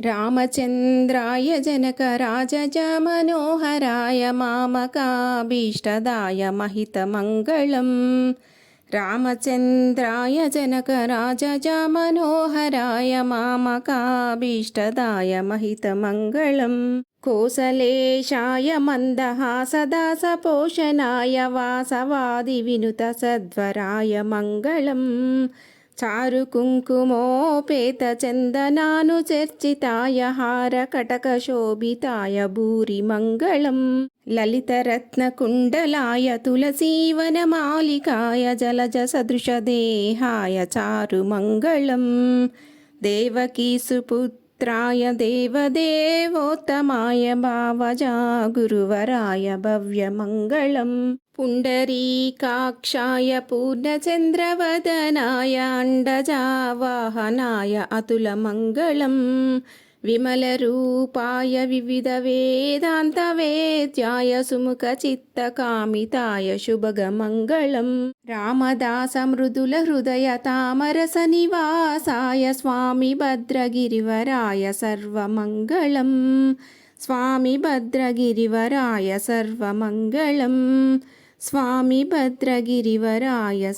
रामचन्द्राय जनकराजजमनोहराय मामकाभीष्टदाय महितमङ्गलम्। रामचन्द्राय जनकराजजमनोहराय मामकाभीष्टदाय महितमङ्गलम्। कोसलेशाय मन्दहासदा सपोषणाय वासवादिविनुतसध्वराय मङ्गलम्। చారు కుంకుమోపేత చందనాను చర్చితాయ హార కటక శోభితాయ భూరి మంగళం. లలితరత్నకుండలాయ తులసీవనమాలికాయ జలజ సదృశ దేహాయ చారు మంగళం. దేవకీ సుపుత్ర मित्राय देवदेवोत्तमाय भावजा गुरुवराय भव्यमङ्गलम् पुण्डरीकाक्षाय पूर्णचन्द्रवदनाय अण्डजावाहनाय अतुलमङ्गलम् వివిధ వేదాంతవేద్యాయ సుముఖచిత్తకామితాయ శుభగమంగళం. రామదాస మృదుల హృదయ తామరస నివాసాయ స్వామి భద్రగిరివరాయ సర్వమంగళం. స్వామి భద్రగిరివరాయ